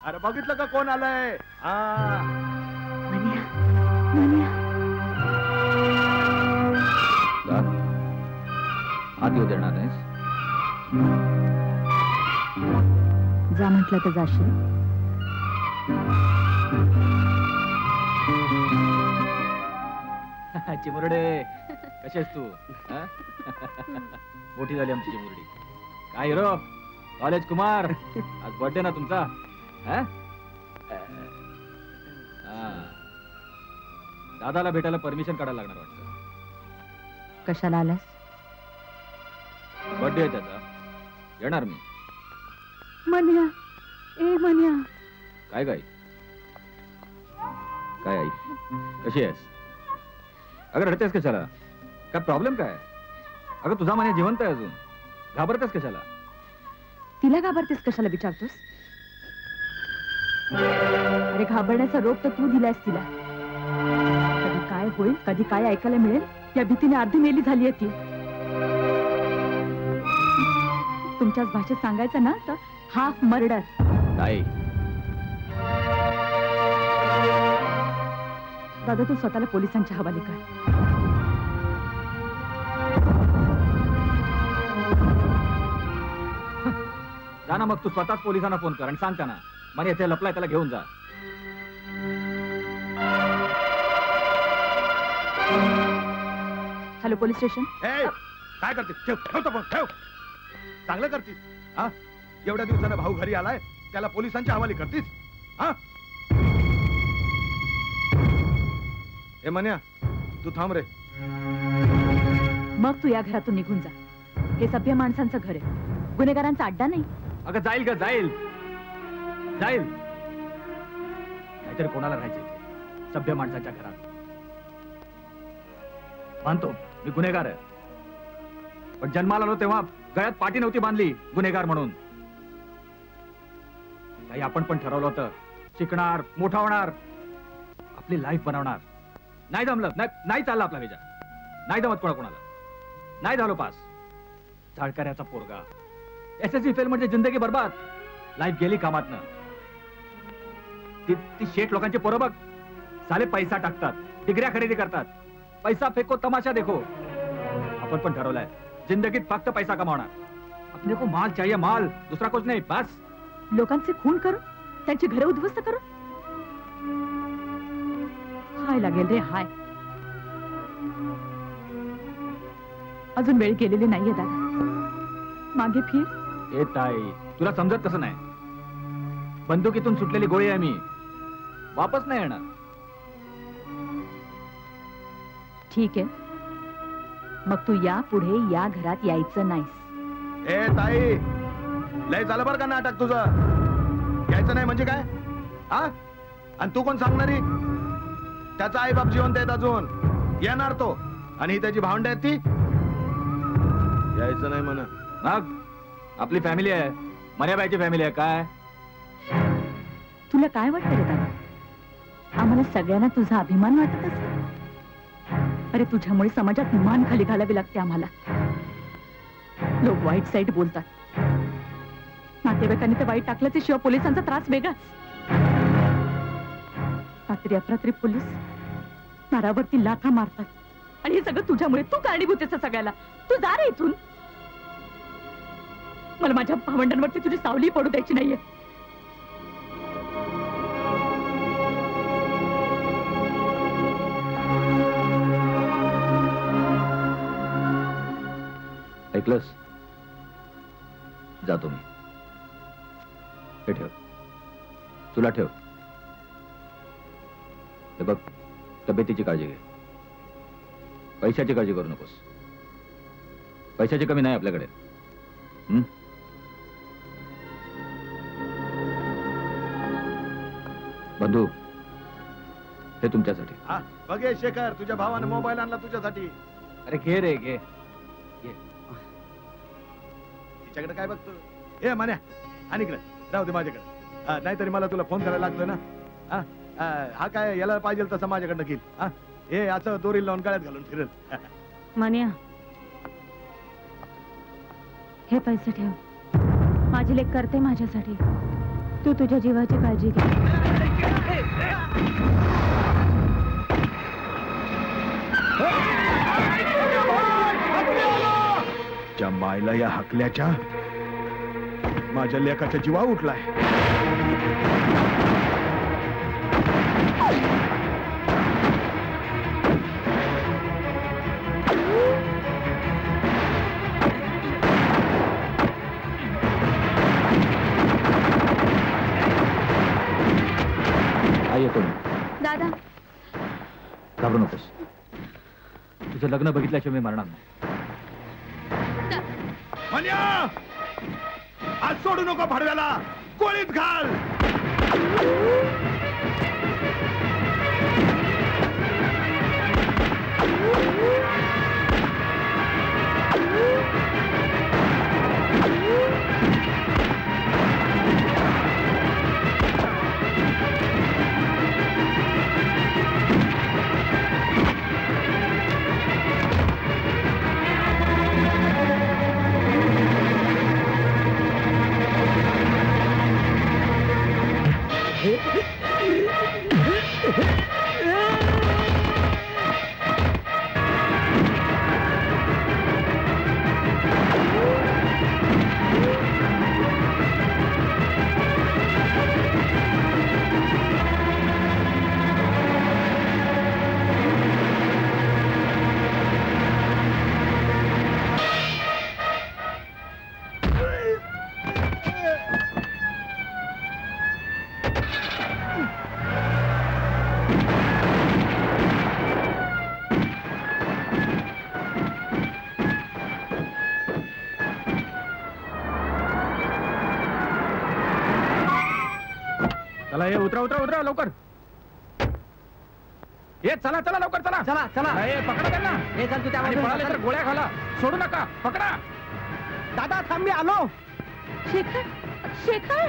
अरे बघितलं का कोण आलंय? हा. आत येऊ देणार नाहीस? जा म्हटलं तर जाशील. चिमुरडे कशी आहेस तू? हा? मोठी झाली आमची चिमुरडी काय हिरो? कॉलेज कुमार. आज बर्थडे ना तुमचा. हा? हा. दादाला भेटायला परमिशन काढायला लागणार वाटतं. कशाला आलास? बर्थडे आहे त्याचा. येणार मी. मन्या ए मन्या. काय काय काय आई? कशी आहेस? अगं रडतेस कशाला? काय प्रॉब्लेम काय? अगं तुझा म्हणे जिवंत आहे अजून. घाबरतेस कशाला? तिला घाबरतेस कशाला विचारतोस? अरे घाबरण्याचा रोग तर तू दिलायस तिला. कधी काय होईल कधी काय ऐकायला मिळेल या भीतीने अर्धी मेली झाली आहे ती. तुमच्याच भाषेत सांगायचं ना तर हाफ मर्डर. नाही. दादा तू स्वतःला पोलिसांच्या हवाले कर. जा ना मग तू स्वतःच पोलिसांना फोन कर आणि सांग त्यांना म्हणे इथे लपलाय त्याला घेऊन जा. Hello police station? ए, काय करते? ठेव ठेव तो फोन, ठेव. चांगलं करतीस हा? एवढ्या दिवसानं भाऊ घरी आलाय त्याला पोलिसांच्या हवाली करतीस हा? ए मन्या तू थांब रे. मग तू या घरातून निघून जा. हे सभ्य माणसांचं घर आहे. गुन्हेगारांचा अड्डा नाही. अगं जाईल का जाईल. जाईल. काहीतरी कोणाला राहायचे सभ्य माणसाच्या घरात. मानतो मी गुन्हेगार आहे. पण जन्माला आलो तेव्हा गळ्यात पाठी नव्हती बांधली गुन्हेगार म्हणून. काही आपण पण ठरवलं होतं. शिकणार मोठा होणार. आपली लाईफ बनवणार. नाही जमलं. नाही नाही आपला विचार. नाही जमत कोणा कोणाला. नाही झालो पास. झाडकऱ्याचा पोरगा. एस एस सी फेल म्हणजे जिंदगी बरबाद. लाईफ गेली कामातनं. ती ती शेठ लोकांची पोरं बघ. साले पैसा टाकतात डिग्र्या खरेदी करतात. पैसा फेको तमाशा देखो. आपण पण ठरवलंय. जिंदगीत फक्त पैसा कमावणार. अपने को माल चाहिए माल. दुसरा कुछ नहीं बस. लोकांचे खून करून त्यांची घरे उद्ध्वस्त करून. हाय लागेल रे हाय. अजून वेळ गेलेली नाहीये दादा. मागे फिर. ए ताई तुला समजत कसं नाही. बंदुकीतून सुटलेली गोळी आहे मी. वापस नाही येणार. ठीक आहे. मग तू या पुढे या घरात यायचं नाहीस. ए ताई! लय झालं बरं का नाटक तुझं? यायचं नाही म्हणजे काय? हा? आणि तू कोण सांगणारी? त्याचा आई बाप जिवंत आहेत अजून. येणार तो. आणि ही त्याची भावंड आहेत ती. यायचं नाही म्हण. मग आपली फॅमिली आहे. मर्याबाईची फॅमिली आहे काय? तुला काय वाटतं आम्हाला सगळ्यांना तुझा अभिमान वाटत असेल. अरे तुझ्यामुळे समाजात मान खाली घालावी लागते आम्हाला. लोक वाईट साईट बोलतात. नातेवाईकांनी ते वाईट टाकल्याचे शिवाय पोलिसांचा त्रास वेगळाच. रात्री अपरात्री पोलीस नारावरती लाथा मारतात. आणि हे सगळं तुझ्यामुळे तू कारणीभूत सगळ्याला. तू जा रे इथून. मला माझ्या भावंडांवरती तुझी सावली पडू द्यायची नाहीये. ऐकलंस जातो मी. हे ठेव. तुला ठेव. हे बघ तब्येतीची काळजी घे. पैशाची काळजी करू नकोस. पैशाची कमी नाही आपल्याकडे? बंधू हे तुमच्यासाठी. हा बघ शेखर तुझ्या भावानं मोबाईल आणला तुझ्यासाठी. अरे घे रे घे. त्याच्याकडे काय बघतो? ए मान्या. आणि इकडे. जाऊ दे माझ्याकडे. नाहीतरी मला तुला फोन करायला लागतोय ना? हा काय याला पाहिजे तसं माझ्याकडनं घेईल. हा? हे असं दोरी लावून गळ्यात घालून फिरेल. मान्या. हे पैसे ठेव. माझी लेख करते माझ्यासाठी. तू तुझ्या जीवाची काळजी घे. मायला या हकल्याच्या माझ्या लेखाचा जीवा उठलाय. येतो दादा. घाबरू नकोस. तुझं लग्न बघितल्याशिवाय मी मरणार नाही. मन्या आज सोडू नको भडव्याला कोळीत घाल Woo! चला ये उतरा उतरा उतरा लवकर. ये चला चला लवकर चला. चला चला. ए, पकडा त्यांना. हे चल तू त्या आणि बाजूला. पळाले तर. गोळ्या घाला सोडू नका पकडा. दादा थांब मी आलो. शेखर शेखर.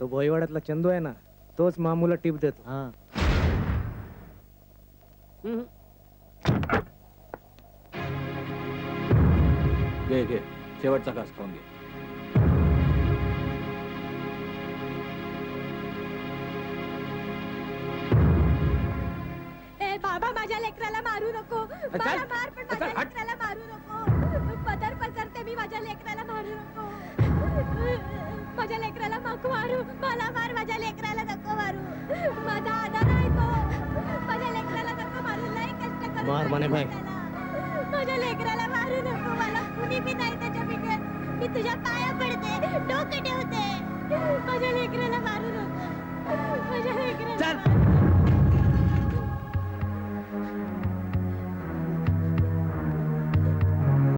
तो भोईवाड्यातला चंदू आहे ना तोच मामूला टिप देतो. हा. घे घे. शेवटचा घास खाऊन घे. ए बाबा माझ्या लेकराला मारू नको. मला मार पण माझ्या. लेकराला मारू नको. पदर पसरते मी माझ्या लेकराला मारू नको. माझ्या लेकराला नको मारू. मला मार माझ्या लेकराला नको मारू. माझा आधार आहे तो. माझ्या लेकराला नको मारू. लय कष्ट करून मार बाई. त्याला. माझ्या लेकराला मारू नको. मला कुणी बी नाही त्याच्या बिगर. मी तुझ्या पाया पडते. डोके ठेवते. माझ्या लेकराला मारू नको. माझ्या लेकराला